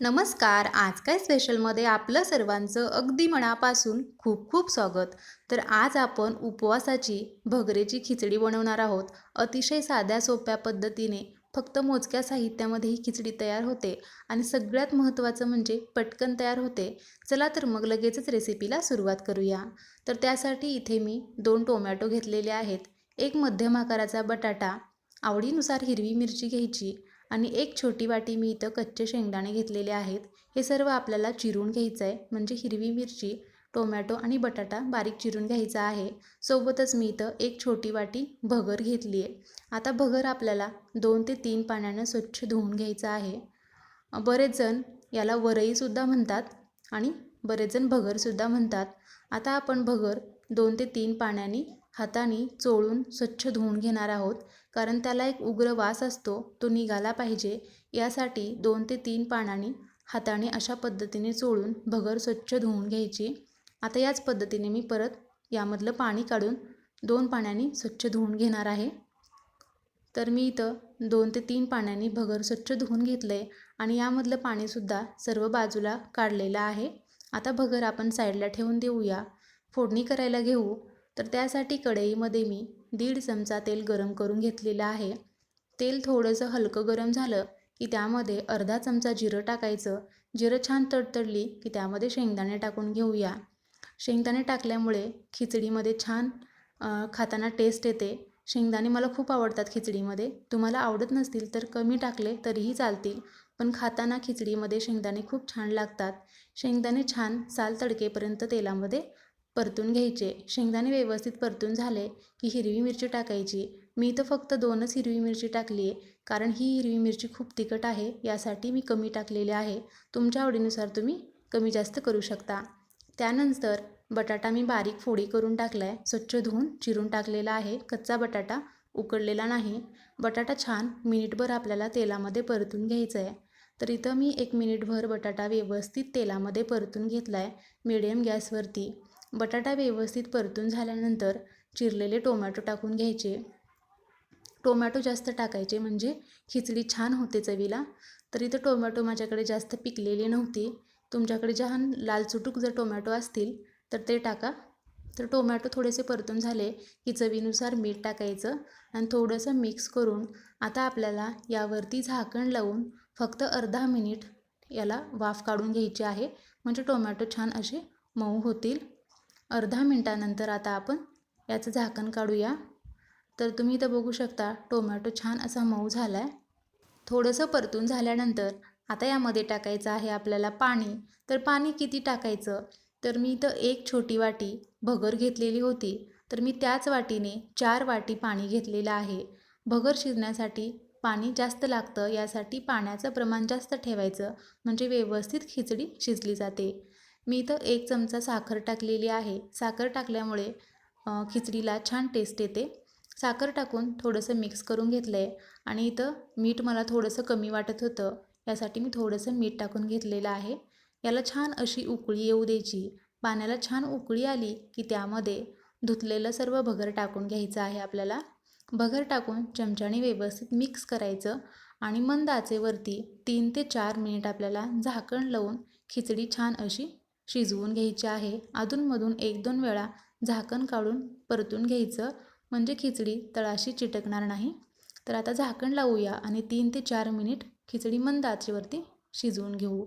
नमस्कार. आज काय स्पेशलमध्ये आपलं सर्वांचं अगदी मनापासून खूप खूप स्वागत. तर आज आपण उपवासाची भगरेची खिचडी बनवणार आहोत. अतिशय साध्या सोप्या पद्धतीने फक्त मोजक्या साहित्यामध्ये ही खिचडी तयार होते आणि सगळ्यात महत्त्वाचं म्हणजे पटकन तयार होते. चला तर मग लगेचच रेसिपीला सुरुवात करूया. तर त्यासाठी इथे मी दोन टोमॅटो घेतलेले आहेत. एक मध्यम आकाराचा बटाटा आवडीनुसार हिरवी मिरची घ्यायची. आणि एक छोटी वाटी मी इथं कच्चे शेंगदाणे घेतलेले आहेत. हे सर्व आपल्याला चिरून घ्यायचं आहे म्हणजे हिरवी मिरची टोमॅटो आणि बटाटा बारीक चिरून घ्यायचा आहे. सोबतच मी इथं एक छोटी वाटी भगर घेतली आहे आता भगर आपल्याला दोन ते तीन पाण्यानं स्वच्छ धुवून घ्यायचं आहे. बरेच जण याला वरईसुद्धा म्हणतात आणि बरेच जण भगरसुद्धा म्हणतात. आता आपण भगर दोन ते तीन पाण्याने हाताने चोळून स्वच्छ धुवून घेणार आहोत. कारण त्याला एक उग्र वास असतो तो निघाला पाहिजे. यासाठी दोन ते तीन पाण्याने हाताने अशा पद्धतीने चोळून भगर स्वच्छ धुवून घ्यायची. आता याच पद्धतीने मी परत यामधलं पाणी काढून दोन पाण्याने स्वच्छ धुवून घेणार आहे. तर मी इथं दोन ते तीन पाण्याने भगर स्वच्छ धुवून घेतलं आहे आणि यामधलं पाणीसुद्धा सर्व बाजूला काढलेलं आहे. आता भगर आपण साईडला ठेवून देऊया. फोडणी करायला घेऊ. तर त्यासाठी कढईमध्ये मी दीड चमचा तेल गरम करून घेतलेलं आहे. तेल थोडंसं हलकं गरम झालं की त्यामध्ये अर्धा चमचा जिरं टाकायचं. जिरं छान तडतडली की त्यामध्ये शेंगदाणे टाकून घेऊया. शेंगदाणे टाकल्यामुळे खिचडीमध्ये छान खाताना टेस्ट येते. शेंगदाणे मला खूप आवडतात खिचडीमध्ये. तुम्हाला आवडत नसतील तर कमी टाकले तरीही चालतील पण खाताना खिचडीमध्ये शेंगदाणे खूप छान लागतात. शेंगदाणे छान साल तडकेपर्यंत तेलामध्ये परतून घ्यायचे. शेंगदाणे व्यवस्थित परतून झाले की हिरवी मिरची टाकायची. मी इथं फक्त दोनच हिरवी मिरची टाकली आहे कारण ही हिरवी मिरची खूप तिखट आहे यासाठी मी कमी टाकलेली आहे. तुमच्या आवडीनुसार तुम्ही कमी जास्त करू शकता. त्यानंतर बटाटा मी बारीक फोडी करून टाकला आहे स्वच्छ धुवून चिरून टाकलेला आहे. कच्चा बटाटा उकडलेला नाही. बटाटा छान मिनिटभर आपल्याला तेलामध्ये परतून घ्यायचं आहे तर इथं मी एक मिनिटभर बटाटा व्यवस्थित तेलामध्ये परतून घेतला आहे मिडियम गॅसवरती. बटाटा व्यवस्थित परतून झाल्यानंतर चिरलेले टोमॅटो टाकून घ्यायचे. टोमॅटो जास्त टाकायचे म्हणजे खिचडी छान होते चवीला. तर इथं टोमॅटो माझ्याकडे जास्त पिकलेली नव्हती. तुमच्याकडे छान लाल चुटूक जर टोमॅटो असतील तर ते टाका. तर टोमॅटो थोडेसे परतून झाले की चवीनुसार मीठ टाकायचं आणि थोडंसं मिक्स करून आता आपल्याला यावरती झाकण लावून फक्त अर्धा मिनिट याला वाफ काढून घ्यायची आहे. म्हणजे टोमॅटो छान असे मऊ होतील. अर्धा मिनटानंतर आता आपण याचं झाकण काढूया. तर तुम्ही इथं बघू शकता टोमॅटो छान असा मऊ झाला आहे थोडंसं परतून झाल्यानंतर आता यामध्ये टाकायचं आहे आपल्याला पाणी. तर पाणी किती टाकायचं? तर मी इथं एक छोटी वाटी भगर घेतलेली होती. तर मी त्याच वाटीने चार वाटी पाणी घेतलेलं आहे. भगर शिजण्यासाठी पाणी जास्त लागतं यासाठी पाण्याचं प्रमाण जास्त ठेवायचं. म्हणजे व्यवस्थित खिचडी शिजली जाते. मी इथं एक चमचा साखर टाकलेली आहे. साखर टाकल्यामुळे खिचडीला छान टेस्ट येते. साखर टाकून थोडंसं मिक्स करून घेतलं आहे आणि इथं मीठ मला थोडंसं कमी वाटत होतं. यासाठी मी थोडंसं मीठ टाकून घेतलेलं आहे. याला छान अशी उकळी येऊ द्यायची. पाण्याला छान उकळी आली की त्यामध्ये धुतलेलं सर्व भगर टाकून घ्यायचं आहे आपल्याला. भगर टाकून चमच्याने व्यवस्थित मिक्स करायचं आणि मंद आचेवरती तीन ते चार मिनिट आपल्याला झाकण लावून खिचडी छान अशी शिजवून घ्यायची आहे. अधूनमधून एक दोन वेळा झाकण काढून परतून घ्यायचं. म्हणजे खिचडी तळाशी चिटकणार नाही. तर आता झाकण लावूया आणि तीन ते चार मिनिट खिचडी मंद आचेवरती शिजवून घेऊ.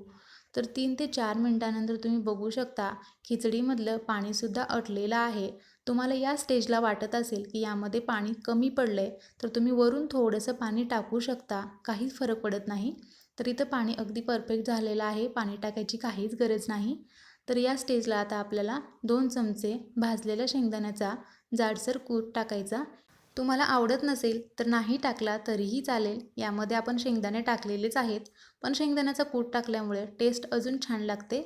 तर तीन ते चार मिनटानंतर तुम्ही बघू शकता खिचडीमधलं पाणीसुद्धा अटलेलं आहे. तुम्हाला या स्टेजला वाटत असेल की यामध्ये पाणी कमी पडलं आहे तर तुम्ही वरून थोडंसं पाणी टाकू शकता. काहीच फरक पडत नाही. तर इथं पाणी अगदी परफेक्ट झालेलं आहे. पाणी टाकायची काहीच गरज नाही. तर या स्टेजला आता आपल्याला दोन चमचे भाजलेल्या शेंगदाण्याचा जाडसर कूट टाकायचा. तुम्हाला आवडत नसेल तर नाही टाकला तरीही चालेल. यामध्ये आपण शेंगदाणे टाकलेलेच आहेत. पण शेंगदाण्याचा कूट टाकल्यामुळे टेस्ट अजून छान लागते.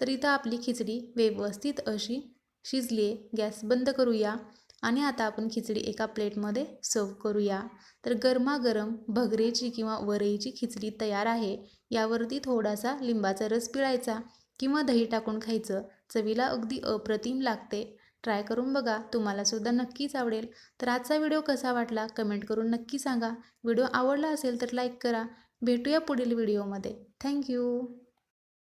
तर इथं आपली खिचडी व्यवस्थित अशी शिजली आहे गॅस बंद करूया आणि आता आपण खिचडी एका प्लेटमध्ये सर्व करूया. तर गरमागरम भगरेची किंवा वरईची खिचडी तयार आहे. यावरती थोडासा लिंबाचा रस पिळायचा. किंवा दही टाकून खायचं. चवीला अगदी अप्रतिम लागते. ट्राय करून बघा. तुम्हालासुद्धा नक्कीच आवडेल. तर आजचा व्हिडिओ कसा वाटला? कमेंट करून नक्की सांगा. व्हिडिओ आवडला असेल तर लाईक करा. भेटूया पुढील व्हिडिओमध्ये. थँक्यू